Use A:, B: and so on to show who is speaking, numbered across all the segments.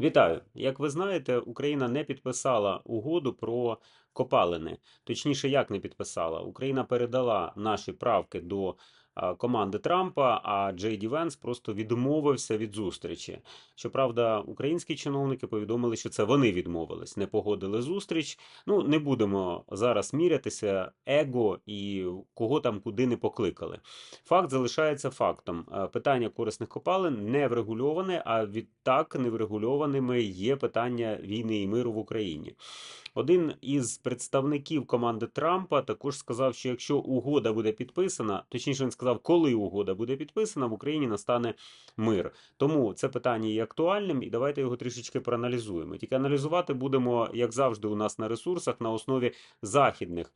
A: Вітаю! Як ви знаєте, Україна не підписала угоду про копалини. Точніше, як не підписала? Україна передала наші правки до команди Трампа, а Джей Ді Венс просто відмовився від зустрічі. Щоправда, українські чиновники повідомили, що це вони відмовились, не погодили зустріч. Ну, не будемо зараз мірятися его і кого там куди не покликали. Факт залишається фактом. Е, Питання корисних копалин не врегульоване, а відтак неврегульованими є питання війни і миру в Україні. Один із представників команди Трампа також сказав, що якщо угода буде підписана, точніше він сказав, коли угода буде підписана, в Україні настане мир. Тому це питання є актуальним, і давайте його трішечки проаналізуємо. Тільки аналізувати будемо, як завжди, у нас на ресурсах на основі західних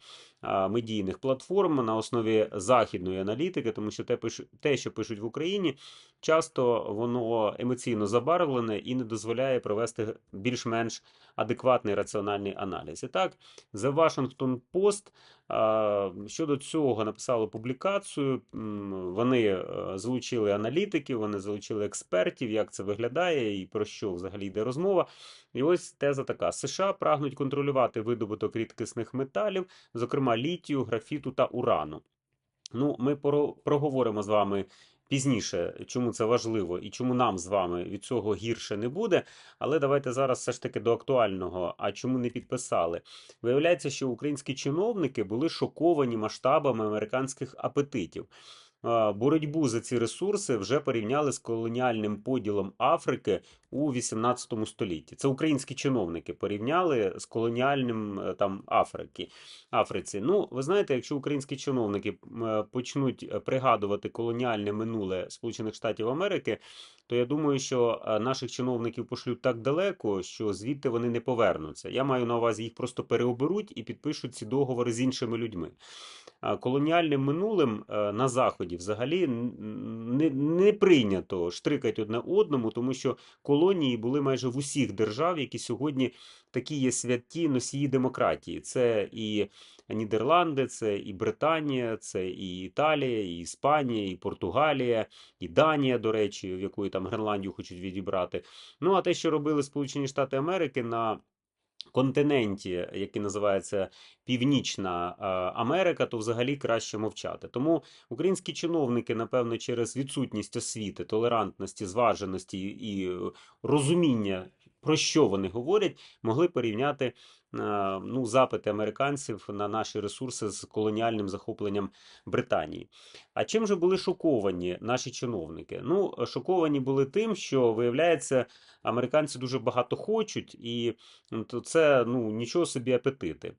A: медійних платформ, на основі західної аналітики, тому що те, те, що пишуть в Україні, часто воно емоційно забарвлене і не дозволяє провести більш-менш адекватний раціональний аналіз. І так, The Washington Post щодо цього написали публікацію. Вони е, залучили аналітиків, вони залучили експертів, як це виглядає і про що взагалі йде розмова. І ось теза така: США прагнуть контролювати видобуток рідкісних металів, зокрема літію, графіту та урану. Ну, ми проговоримо з вами пізніше, чому це важливо і чому нам з вами від цього гірше не буде. Але давайте зараз все ж таки до актуального. А чому не підписали? Виявляється, що українські чиновники були шоковані масштабами американських апетитів. Боротьбу за ці ресурси вже порівняли з колоніальним поділом Африки у 18 столітті. Це українські чиновники порівняли з колоніальним е, там Африки. Африці. Ну, ви знаєте, якщо українські чиновники е, почнуть е, пригадувати колоніальне минуле Сполучених Штатів Америки, то я думаю, що наших чиновників пошлють так далеко, що звідти вони не повернуться. Я маю на увазі, їх просто переоберуть і підпишуть ці договори з іншими людьми. Колоніальним минулим на заході взагалі не, не прийнято штрикати одне одному, тому що колонії були майже в усіх держав, які сьогодні такі є святі носії демократії. Це і Нідерланди, це і Британія, це і Італія, і Іспанія, і Португалія, і Данія, до речі, в якої там Гренландію хочуть відібрати. Ну а те, що робили Сполучені Штати Америки на континенті, який називається Північна е, Америка, то взагалі краще мовчати. Тому українські чиновники, напевно, через відсутність освіти, толерантності, зваженості і е, розуміння, про що вони говорять, могли порівняти е, ну, запити американців на наші ресурси з колоніальним захопленням Британії. А чим же були шоковані наші чиновники? Ну, шоковані були тим, що виявляється, американці дуже багато хочуть, і то це ну нічого собі апетити.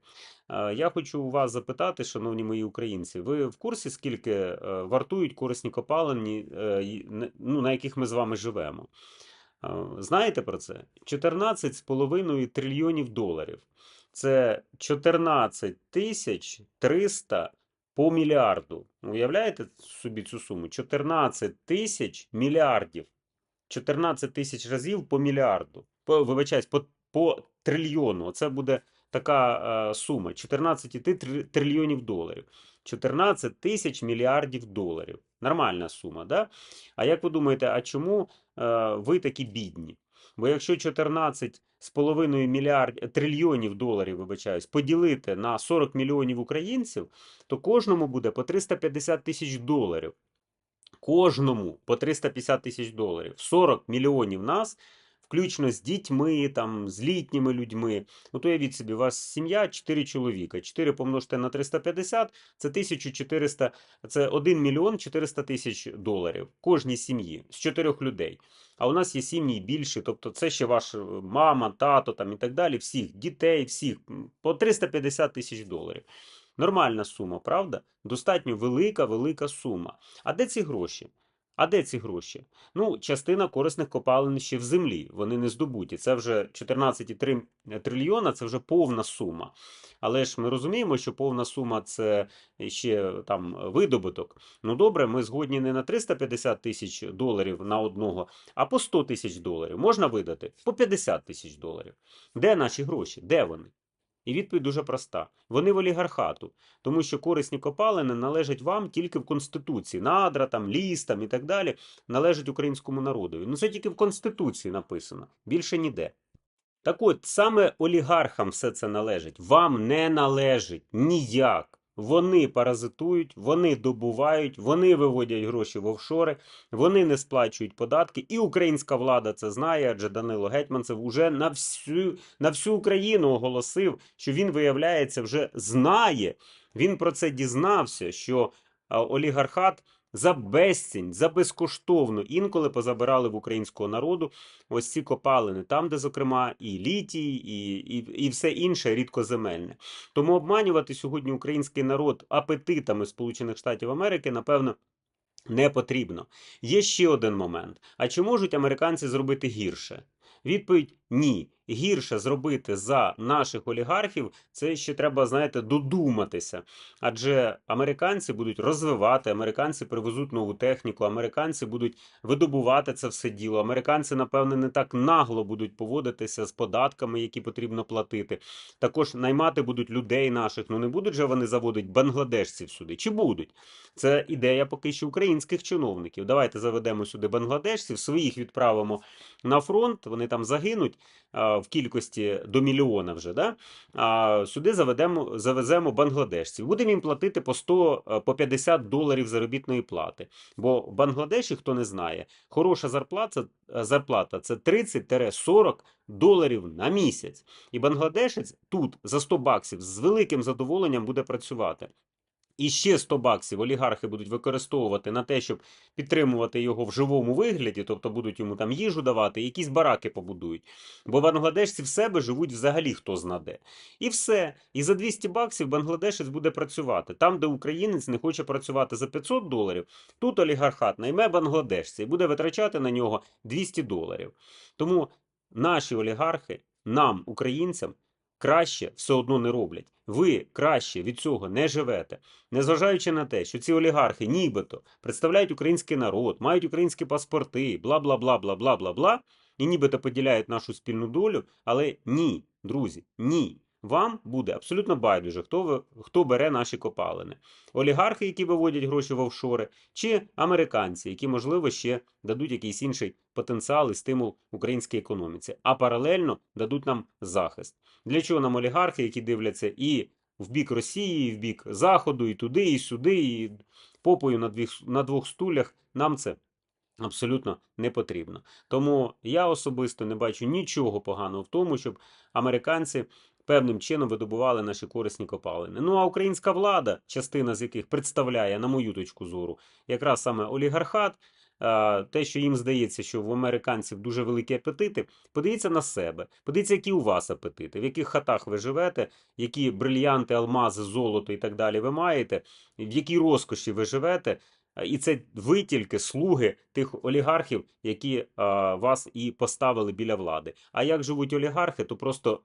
A: Е, Я хочу у вас запитати, шановні мої українці, ви в курсі, скільки е, вартують корисні копалини, ну, на яких ми з вами живемо? Е, Знаєте про це? 14,5 трильйонів доларів. Це 14 тисяч 300 по мільярду. Уявляєте собі цю суму? 14 тисяч мільярдів. 14 тисяч разів по мільярду. По, вибачаюсь, по, по трильйону. Це буде така е, сума: 14 tri- трильйонів доларів. 14 тисяч мільярдів доларів. Нормальна сума, да? А як ви думаєте, а чому ви такі бідні? Бо якщо 14 з половиною мільярд трильйонів доларів, вибачаюсь, поділити на 40 мільйонів українців, то кожному буде по 350 тисяч доларів. Кожному по 350 тисяч доларів. 40 мільйонів нас, включно з дітьми, там, з літніми людьми. От уявіть собі, у вас сім'я 4 чоловіка. 4 помножте на 350 це 1400, це 1 мільйон 400 тисяч доларів кожній сім'ї з 4 людей. А у нас є сім'ї більші, тобто це ще ваша мама, тато там і так далі, всіх дітей, всіх по 350 тисяч доларів. Нормальна сума, правда? Достатньо велика, велика сума. А де ці гроші? А де ці гроші? Ну, частина корисних копалин ще в землі, вони не здобуті. Це вже 14,3 трильйона, це вже повна сума. Але ж ми розуміємо, що повна сума це ще там видобуток. Ну добре, ми згодні не на 350 тисяч доларів на одного, а по 100 тисяч доларів. Можна видати? По 50 тисяч доларів. Де наші гроші? Де вони? І відповідь дуже проста: вони в олігархату, тому що корисні копалини належать вам тільки в Конституції. Надра, там, ліс там, і так далі належать українському народові. Ну це тільки в Конституції написано, більше ніде. Так от, саме олігархам все це належить. Вам не належить ніяк. Вони паразитують, вони добувають, вони виводять гроші в офшори, вони не сплачують податки. І українська влада це знає, адже Данило Гетьманцев уже на всю, на всю Україну оголосив, що він, виявляється, вже знає. Він про це дізнався, що олігархат за безцінь, за безкоштовно інколи позабирали в українського народу ось ці копалини, там, де, зокрема, і літій, і, і, і все інше рідкоземельне. Тому обманювати сьогодні український народ апетитами Сполучених Штатів Америки, напевно, не потрібно. Є ще один момент: а чи можуть американці зробити гірше? Відповідь ні. Гірше зробити за наших олігархів, це ще треба, знаєте, додуматися. Адже американці будуть розвивати, американці привезуть нову техніку, американці будуть видобувати це все діло. Американці, напевне, не так нагло будуть поводитися з податками, які потрібно платити. Також наймати будуть людей наших. Ну не будуть же вони заводити бангладешців сюди. Чи будуть? Це ідея поки що українських чиновників. Давайте заведемо сюди бангладешців, своїх відправимо на фронт. Вони там загинуть в кількості до мільйона вже. Да? Сюди заведемо, завеземо бангладешців. Будемо їм платити по 100, е, по 50 доларів заробітної плати. Бо в Бангладеші, хто не знає, хороша зарплата, е, зарплата це 30-40 доларів на місяць. І бангладешець тут за 100 баксів з великим задоволенням буде працювати. І ще 100 баксів олігархи будуть використовувати на те, щоб підтримувати його в живому вигляді, тобто будуть йому там їжу давати, якісь бараки побудують. Бо бангладешці в себе живуть взагалі хто знаде. І все. І за 200 баксів бангладешець буде працювати. Там, де українець не хоче працювати за 500 доларів, тут олігархат найме бангладешця і буде витрачати на нього 200 доларів. Тому наші олігархи, нам, українцям, краще все одно не роблять. Ви краще від цього не живете. Незважаючи на те, що ці олігархи нібито представляють український народ, мають українські паспорти, бла бла бла бла бла бла бла, і нібито поділяють нашу спільну долю, але ні, друзі, ні. Вам буде абсолютно байдуже, хто ви, хто бере наші копалини. Олігархи, які виводять гроші в офшори, чи американці, які, можливо, ще дадуть якийсь інший потенціал і стимул українській економіці, а паралельно дадуть нам захист. Для чого нам олігархи, які дивляться і в бік Росії, і в бік Заходу, і туди, і сюди, і попою на, двіх, на двох стулях, нам це абсолютно не потрібно. Тому я особисто не бачу нічого поганого в тому, щоб американці певним чином видобували наші корисні копалини. Ну а українська влада, частина з яких представляє, на мою точку зору, якраз саме олігархат. А, Те, що їм здається, що в американців дуже великі апетити, подивіться на себе, подивіться, які у вас апетити, в яких хатах ви живете, які брильянти, алмази, золото і так далі ви маєте, в якій розкоші ви живете. І це ви тільки слуги тих олігархів, які а, вас і поставили біля влади. А як живуть олігархи, то просто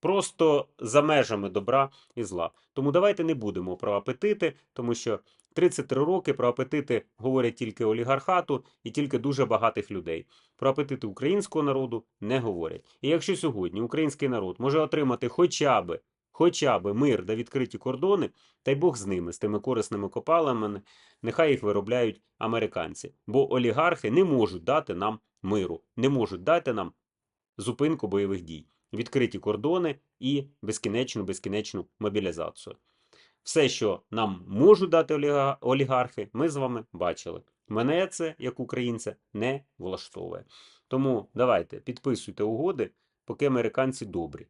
A: просто за межами добра і зла. Тому давайте не будемо про апетити, тому що 33 роки про апетити говорять тільки олігархату і тільки дуже багатих людей. Про апетити українського народу не говорять. І якщо сьогодні український народ може отримати хоча би Хоча би мир да відкриті кордони, та й Бог з ними, з тими корисними копалами, нехай їх виробляють американці. Бо олігархи не можуть дати нам миру, не можуть дати нам зупинку бойових дій відкриті кордони і безкінечну безкінечну мобілізацію. Все, що нам можуть дати олігархи, ми з вами бачили. Мене це, як українця, не влаштовує. Тому давайте підписуйте угоди, поки американці добрі.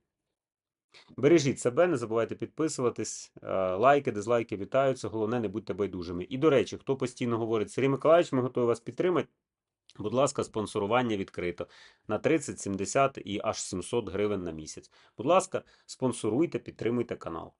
A: Бережіть себе, не забувайте підписуватись, е, лайки, дизлайки вітаються. Головне, не будьте байдужими. І до речі, хто постійно говорить, Сергій Миколаївич, ми готові вас підтримати. Будь ласка, спонсорування відкрито на 30, 70 і аж 700 гривень на місяць. Будь ласка, спонсоруйте, підтримуйте канал.